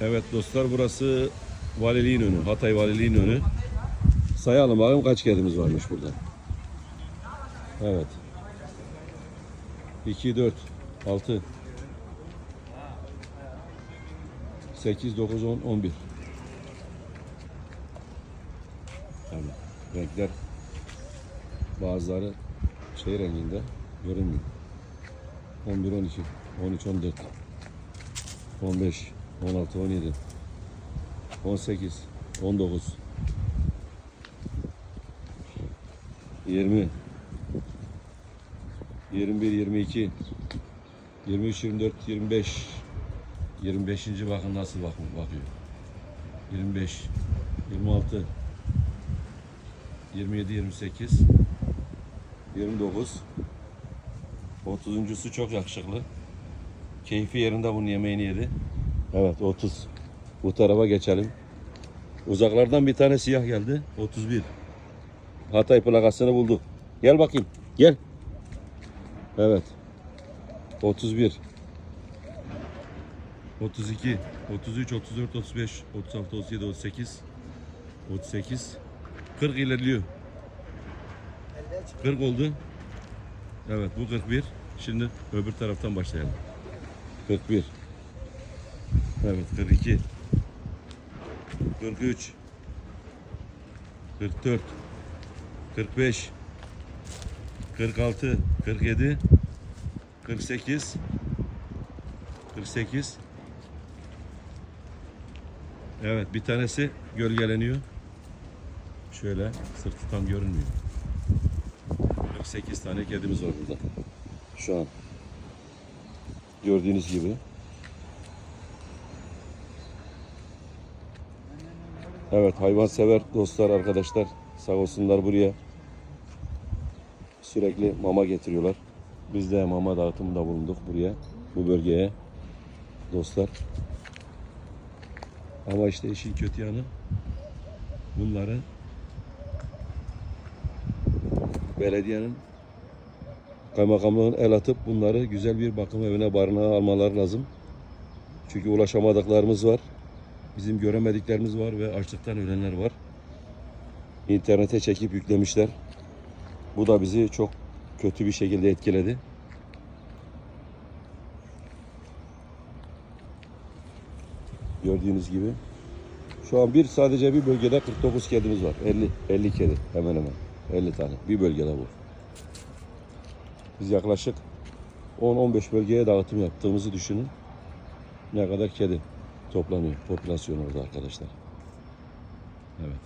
Evet dostlar burası Valiliğin önü. Hatay Valiliğin önü. Sayalım bakalım kaç kedimiz varmış burada. Evet. 2, 4, 6, 8, 9, 10, 11. Yani renkler bazıları şey renginde görünmüyor. 11, 12, 13, 14, 15, 16, 17, 18, 19, 20, 21, 22, 23, 24, 25, 25. bakın nasıl bakın bakıyor. 25, 26, 27, 28, 29, 30.sü çok yakışıklı. Keyfi yerinde bunun yemeğini yedi. Evet 30. Bu tarafa geçelim. Uzaklardan bir tane siyah geldi. 31. Hatay plakasını bulduk. Gel bakayım. Gel. Evet. 31. 32. 33, 34, 35, 36, 37, 38. 38. 40 ilerliyor. 40 oldu. Evet bu 41. Şimdi öbür taraftan başlayalım. 41. Evet 42. 43. 44. 45. 46. 47. 48. 48. Evet bir tanesi gölgeleniyor. Şöyle sırtı tam görünmüyor. 48 tane kedimiz var burada. Şu an. Gördüğünüz gibi. Evet hayvansever dostlar arkadaşlar sağ olsunlar buraya sürekli mama getiriyorlar. Biz de mama dağıtımında bulunduk buraya bu bölgeye dostlar. Ama işte işin kötü yanı bunları belediyenin kaymakamlığın el atıp bunları güzel bir bakım evine barınağa almaları lazım. Çünkü ulaşamadıklarımız var. Bizim göremediklerimiz var ve açlıktan ölenler var. İnternete çekip yüklemişler. Bu da bizi çok kötü bir şekilde etkiledi. Gördüğünüz gibi. Şu an bir sadece bir bölgede 49 kedimiz var. 50 50 kedi hemen hemen. 50 tane. Bir bölgede bu. Biz yaklaşık 10-15 bölgeye dağıtım yaptığımızı düşünün. Ne kadar kedi toplanıyor. Popülasyon orada arkadaşlar. Evet.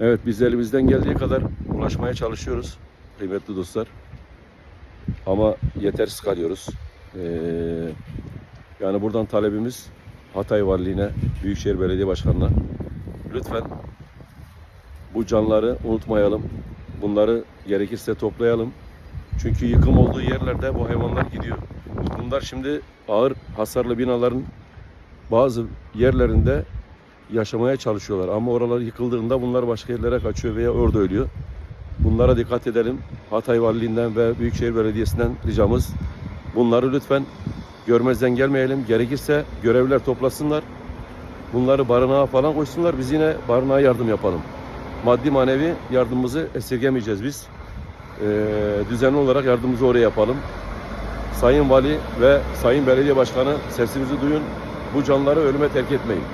Evet biz elimizden geldiği kadar ulaşmaya çalışıyoruz kıymetli dostlar. Ama yetersiz kalıyoruz. Ee, yani buradan talebimiz Hatay Valiliğine, Büyükşehir Belediye Başkanı'na lütfen bu canları unutmayalım. Bunları gerekirse toplayalım. Çünkü yıkım olduğu yerlerde bu hayvanlar gidiyor. Bunlar şimdi ağır hasarlı binaların bazı yerlerinde yaşamaya çalışıyorlar. Ama oralar yıkıldığında bunlar başka yerlere kaçıyor veya orada ölüyor. Bunlara dikkat edelim. Hatay Valiliğinden ve Büyükşehir Belediyesi'nden ricamız bunları lütfen görmezden gelmeyelim. Gerekirse görevliler toplasınlar. Bunları barınağa falan koysunlar. Biz yine barınağa yardım yapalım. Maddi manevi yardımımızı esirgemeyeceğiz biz. Ee, düzenli olarak yardımımızı oraya yapalım. Sayın Vali ve Sayın Belediye Başkanı sesimizi duyun. Bu canları ölüme terk etmeyin.